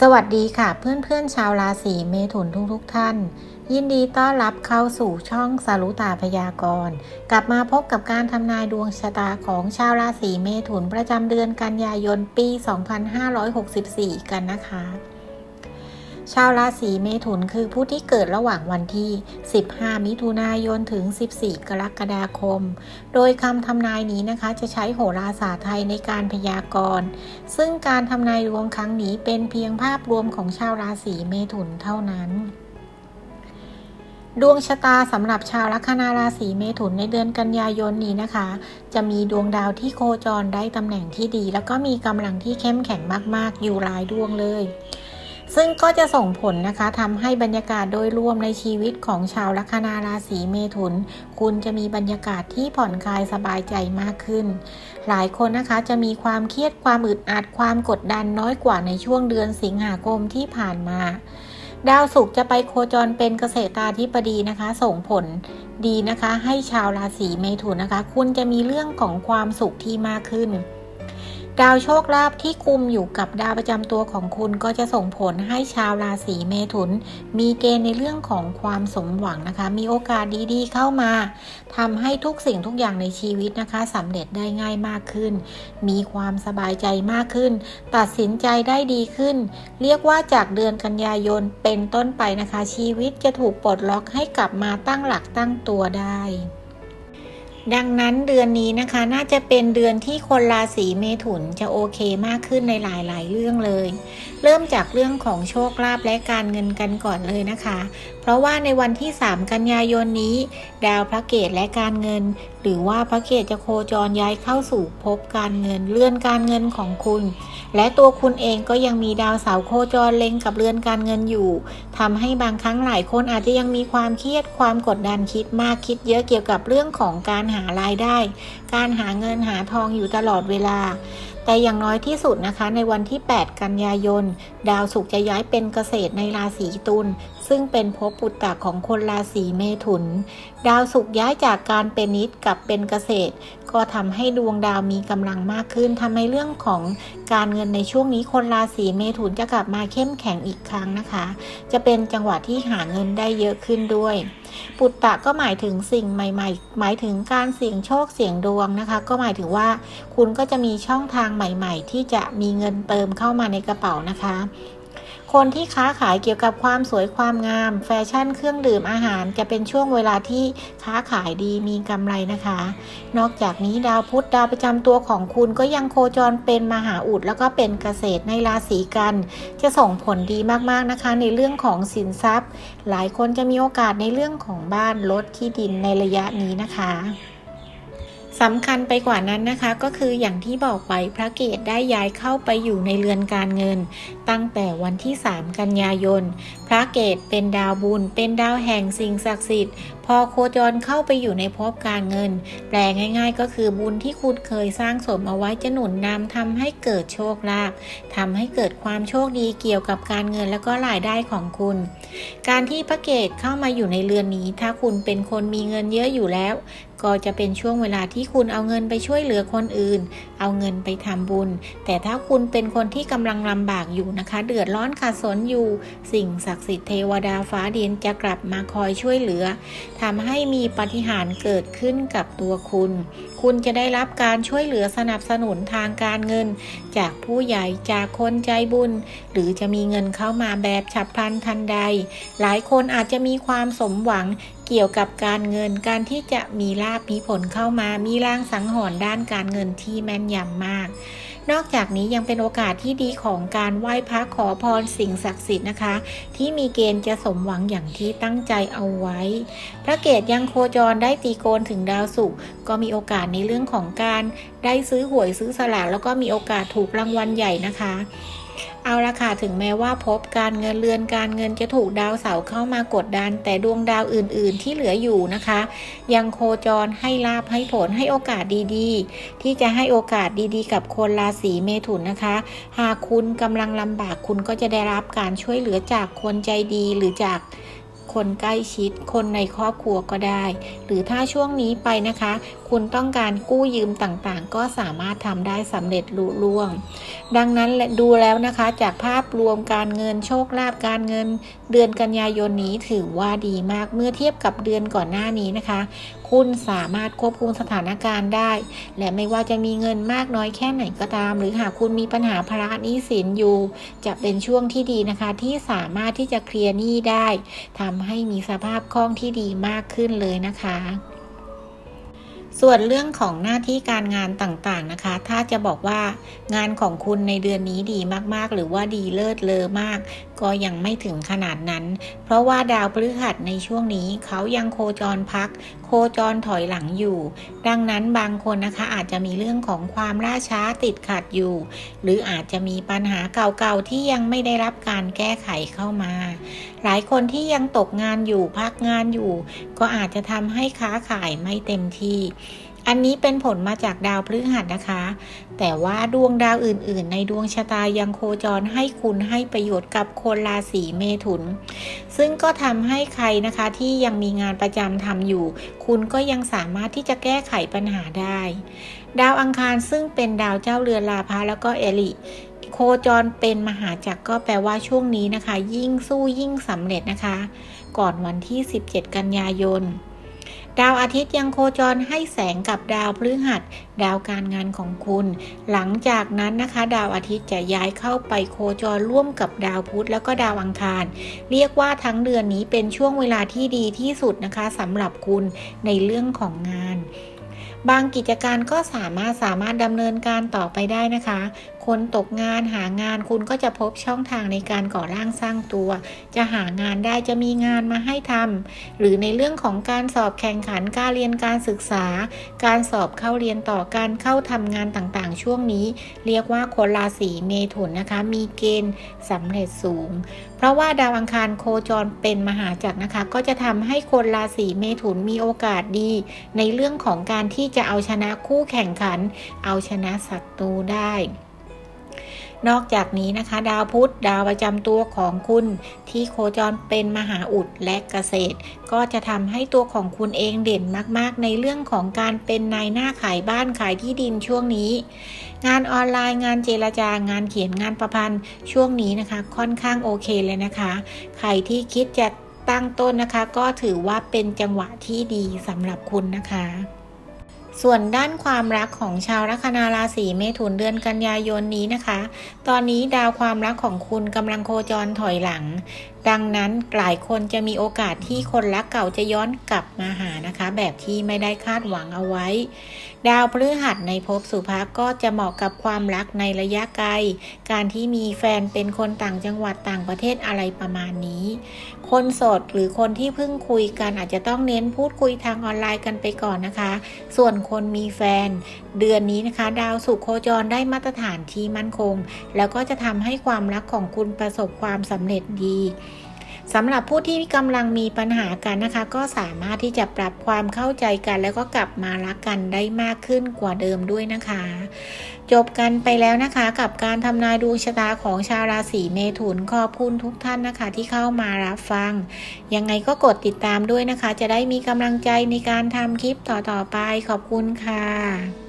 สวัสดีค่ะเพื่อนๆชาวราศีเมถุนทุกๆทท่าน ยินดีต้อนรับเข้าสู่ช่องสารุตาพยากรณ์กลับมาพบกับการทำนายดวงชะตาของชาวราศีเมถุนประจำเดือนกันยายนปี 2564 กันนะคะ ชาวราศีเมถุนคือผู้ที่เกิดระหว่างวันที่ 15 มิถุนายนถึง 14 กรกฎาคม โดยคำทำนายนี้นะคะจะใช้โหราศาสตร์ไทยในการพยากรณ์ ซึ่งการทำนายดวงครั้งนี้เป็นเพียงภาพรวมของชาวราศีเมถุนเท่านั้นดวงชะตาสำหรับชาวลัคนาราศีเมถุนในเดือนกันยายนนี้นะคะ จะมีดวงดาวที่โคจรได้ตำแหน่งที่ดี แล้วก็มีกำลังที่เข้มแข็งมากๆ อยู่หลายดวงเลย ซึ่งก็จะส่งผลนะคะทำให้บรรยากาศโดยรวมในชีวิตของชาวลัคนาราศีเมถุน คุณจะมีบรรยากาศที่ผ่อนคลายสบายใจมากขึ้น หลายคนนะคะจะมีความเครียดความอึดอัดความกดดันน้อยกว่าในช่วงเดือนสิงหาคมที่ผ่านมา ดาวศุกร์จะไปโคจรเป็นเกษตราธิบดีนะคะ ส่งผลดีนะคะ ให้ชาวราศีเมถุนนะคะ คุณจะมีเรื่องของความสุขที่มากขึ้น ดาวโชคลาภที่คุมอยู่กับดาวประจำตัวของคุณก็จะส่งผลให้ชาวราศีเมถุน มีเกณฑ์ในเรื่องของความสมหวังนะคะ มีโอกาสดีๆเข้ามาทำให้ทุกสิ่งทุกอย่างในชีวิตนะคะสำเร็จได้ง่ายมากขึ้น มีความสบายใจมากขึ้น ตัดสินใจได้ดีขึ้น เรียกว่าจากเดือนกันยายนเป็นต้นไปนะคะ ชีวิตจะถูกปลดล็อกให้กลับมาตั้งหลักตั้งตัวได้ ดังนั้นเดือนนี้นะคะน่าจะเป็นเดือนที่คนราศีเมถุนจะโอเคมากขึ้นในหลายๆ เรื่องเลย เริ่มจากเรื่องของโชคลาภและการเงินกันก่อนเลยนะคะ เพราะว่าในวันที่ 3 กันยายนนี้ ดาวพระเกตและการเงิน หรือว่าพระเกตจะโคจรย้ายเข้าสู่ภพการเงินเลื่อนการเงินของคุณ และตัวคุณเองก็ยังมีดาวเสาโคจรเล็งกับเรือนการเงินอยู่ทำให้บางครั้งหลายคนอาจจะยังมีความเครียดความกดดันคิดมากคิดเยอะเกี่ยวกับเรื่องของการหารายได้ การหาเงินหาทองอยู่ตลอดเวลา แต่อย่างน้อยที่สุดนะคะในวันที่ 8 กันยายน ดาวศุกร์จะย้ายเป็นเกษตรในราศีตุลซึ่งเป็นภพปุตตะของคนราศีเมถุน ดาวศุกร์ย้ายจากการเป็นนิดกับเป็นเกษตร ก็ทำให้ดวงดาวมีกำลังมากขึ้นทำให้เรื่องของการเงินในช่วงนี้คนราศีเมถุนจะกลับมาเข้มแข็งอีกครั้งนะคะ จะเป็นจังหวะที่หาเงินได้เยอะขึ้นด้วย ปุตตะก็หมายถึงสิ่งใหม่ ๆ หมายถึงการเสี่ยงโชคเสี่ยงดวงนะคะ ก็หมายถึงว่าคุณก็จะมีช่องทางใหม่ ๆ ที่จะมีเงินเติมเข้ามาในกระเป๋านะคะ คนที่ค้าขายเกี่ยวกับความสวยความงาม แฟชั่นเครื่องดื่มอาหารจะเป็นช่วงเวลาที่ค้าขายดีมีกำไรนะคะ นอกจากนี้ดาวพุธดาวประจำตัวของคุณก็ยังโคจรเป็นมหาอุดแล้วก็เป็นเกษตรในราศีกัน จะส่งผลดีมากๆนะคะ ในเรื่องของสินทรัพย์ หลายคนจะมีโอกาสในเรื่องของบ้านรถที่ดินในระยะนี้นะคะ สำคัญไปกว่านั้นนะคะ ก็คืออย่างที่บอกไปพระเกตได้ย้ายเข้าไปอยู่ในเรือนการเงิน ตั้งแต่วันที่ 3 กันยายน พระเกตเป็นดาวบุญ เป็นดาวแห่งสิ่งศักดิ์สิทธิ์พอโคจรเข้าไปอยู่ในภพการเงิน แปลง่าย ๆ ก็คือบุญที่คุณเคยสร้างสมเอาไว้จะหนุนนำทำให้เกิดโชคลาภทำให้เกิดความโชคดีเกี่ยวกับการเงินแล้วก็รายได้ของคุณ การที่พระเกตเข้ามาอยู่ในเรือนนี้ ถ้าคุณเป็นคนมีเงินเยอะอยู่แล้วก็จะเป็นช่วงเวลาที่คุณเอาเงินไปช่วยเหลือคนอื่น เอาเงินไปทำบุญ แต่ถ้าคุณเป็นคนที่กำลังลำบากอยู่นะคะ เดือดร้อนขาดสนอยู่ สิ่งศักดิ์สิทธิ์เทวดาฟ้าดินจะกลับมาคอยช่วยเหลือทำให้มีปาฏิหารย์เกิดขึ้นกับตัวคุณ คุณจะได้รับการช่วยเหลือสนับสนุนทางการเงิน จากผู้ใหญ่จากคนใจบุญ หรือจะมีเงินเข้ามาแบบฉับพลันทันใด หลายคนอาจจะมีความสมหวังเกี่ยวกับการเงินการที่จะมีลาภมีผลเข้ามามีร่างสังหรณ์ด้านการเงินที่แม่นยำมาก นอกจากนี้ยังเป็นโอกาสที่ดีของการไหว้พระขอพรสิ่งศักดิ์สิทธิ์นะคะ ที่มีเกณฑ์จะสมหวังอย่างที่ตั้งใจเอาไว้ พระเกศยังโคจรได้ตีโกนถึงดาวศุกร์ก็มีโอกาสในเรื่องของการได้ซื้อหวยซื้อสลากแล้วก็มีโอกาสถูกรางวัลใหญ่นะคะ เอาละค่ะถึงแม้ว่าพบการเงินเรือนการเงินจะถูกดาวเสาร์เข้ามากดดัน แต่ดวงดาวอื่น ๆ ที่เหลืออยู่นะคะ ยังโคจรให้ลาบให้ผลให้โอกาสดีๆ ที่จะให้โอกาสดีๆ กับคนราศีเมถุนนะคะ หากคุณกำลังลำบากคุณก็จะได้รับการช่วยเหลือจากคนใจดีหรือจาก คนใกล้ชิด คนในครอบครัวก็ได้ หรือถ้าช่วงนี้ไปนะคะ คุณต้องการกู้ยืมต่างๆ ก็สามารถทำได้สำเร็จลุล่วง ดังนั้นดูแล้วนะคะจากภาพรวมการเงินโชคลาภการเงิน เดือนกันยายนนี้ถือว่าดีมากเมื่อเทียบกับเดือนก่อนหน้านี้นะคะคุณสามารถควบคุมสถานการณ์ได้ และไม่ว่าจะมีเงินมากน้อยแค่ไหนก็ตาม หรือหากคุณมีปัญหาภาระหนี้สินอยู่ จะเป็นช่วงที่ดีนะคะ ที่สามารถที่จะเคลียร์หนี้ได้ทำให้มีสภาพคล่องที่ดีมากขึ้นเลยนะคะส่วนเรื่องของหน้าที่การงานต่างๆนะคะ ถ้าจะบอกว่างานของคุณในเดือนนี้ดีมากๆ หรือว่าดีเลิศเลอมากก็ยังไม่ถึงขนาดนั้น เพราะว่าดาวพฤหัสในช่วงนี้เขายังโคจรพัก โคจรถอยหลังอยู่ ดังนั้นบางคนนะคะอาจจะมีเรื่องของความล่าช้าติดขัดอยู่ หรืออาจจะมีปัญหาเก่าๆที่ยังไม่ได้รับการแก้ไขเข้ามา หลายคนที่ยังตกงานอยู่พักงานอยู่ ก็อาจจะทำให้ค้าขายไม่เต็มที่ อันนี้เป็นผลมาจากดาวพฤหัสนะคะ แต่ว่าดวงดาวอื่นๆ ในดวงชะตายังโคจรให้คุณให้ประโยชน์กับคนราศีเมถุน ซึ่งก็ทำให้ใครนะคะที่ยังมีงานประจำทำอยู่ คุณก็ยังสามารถที่จะแก้ไขปัญหาได้ ดาวอังคารซึ่งเป็นดาวเจ้าเรือนลาภะแล้วก็เอลิโคจรเป็นมหาจักรก็แปลว่าช่วงนี้นะคะ ยิ่งสู้ยิ่งสำเร็จนะคะ ก่อนวันที่ 17 กันยายน ดาวอาทิตย์ยังโคจรให้แสงกับดาวพฤหัส ดาวการงานของคุณ หลังจากนั้นนะคะ ดาวอาทิตย์จะย้ายเข้าไปโคจรร่วมกับดาวพุธแล้วก็ดาวอังคาร เรียกว่าทั้งเดือนนี้เป็นช่วงเวลาที่ดีที่สุดนะคะสำหรับคุณในเรื่องของงาน บางกิจการก็สามารถสามารถดำเนินการต่อไปได้นะคะ คนตกงานหางานคุณก็จะพบช่องทางในการก่อร่างสร้างตัว จะหางานได้จะมีงานมาให้ทำหรือในเรื่องของการสอบแข่งขันการเรียนการศึกษา การสอบเข้าเรียนต่อการเข้าทำงานต่างๆ ช่วงนี้ เรียกว่าคนราศีเมถุนนะคะ มีเกณฑ์สำเร็จสูง เพราะว่าดาวอังคารโคจรเป็นมหาจักรนะคะ ก็จะทำให้คนราศีเมถุนมีโอกาสดี ในเรื่องของการที่จะเอาชนะคู่แข่งขัน เอาชนะศัตรูได้นอกจากนี้นะคะ ดาวพุธดาวประจำตัวของคุณที่โคจรเป็นมหาอุดและเกษตร ก็จะทำให้ตัวของคุณเองเด่นมาก ๆ ในเรื่องของการเป็นนายหน้าขายบ้านขายที่ดินช่วงนี้ งานออนไลน์งานเจรจางานเขียนงานประพันธ์ช่วงนี้นะคะ ค่อนข้างโอเคเลยนะคะ ใครที่คิดจะตั้งต้นนะคะ ก็ถือว่าเป็นจังหวะที่ดีสำหรับคุณนะคะ ส่วนด้านความรักของชาวลัคนาราศีเมถุนเดือนกันยายนนี้นะคะ ตอนนี้ดาวความรักของคุณกำลังโคจรถอยหลัง ดังนั้นหลายคนจะมีโอกาสที่คนรักเก่าจะย้อนกลับมาหานะคะ แบบที่ไม่ได้คาดหวังเอาไว้ ดาวพฤหัสในภพสุภาก็จะเหมาะกับความรักในระยะไกล การที่มีแฟนเป็นคนต่างจังหวัดต่างประเทศอะไรประมาณนี้ คนโสดหรือคนที่เพิ่งคุยกันอาจจะต้องเน้นพูดคุยทางออนไลน์กันไปก่อนนะคะ ส่วนคนมีแฟน เดือนนี้นะคะ ดาวสุขโคจรได้มาตรฐานที่มั่นคง แล้วก็จะทำให้ความรักของคุณประสบความสำเร็จดี สำหรับผู้ที่กำลังมีปัญหากันนะคะ ก็สามารถที่จะปรับความเข้าใจกัน แล้วก็กลับมารักกันได้มากขึ้นกว่าเดิมด้วยนะคะ จบกันไปแล้วนะคะกับการทำนายดวงชะตาของชาวราศีเมถุนขอบคุณทุกท่านนะคะ ที่เข้ามารับฟัง ยังไงก็กดติดตามด้วยนะคะ จะได้มีกำลังใจในการทำคลิปต่อๆไปขอบคุณค่ะ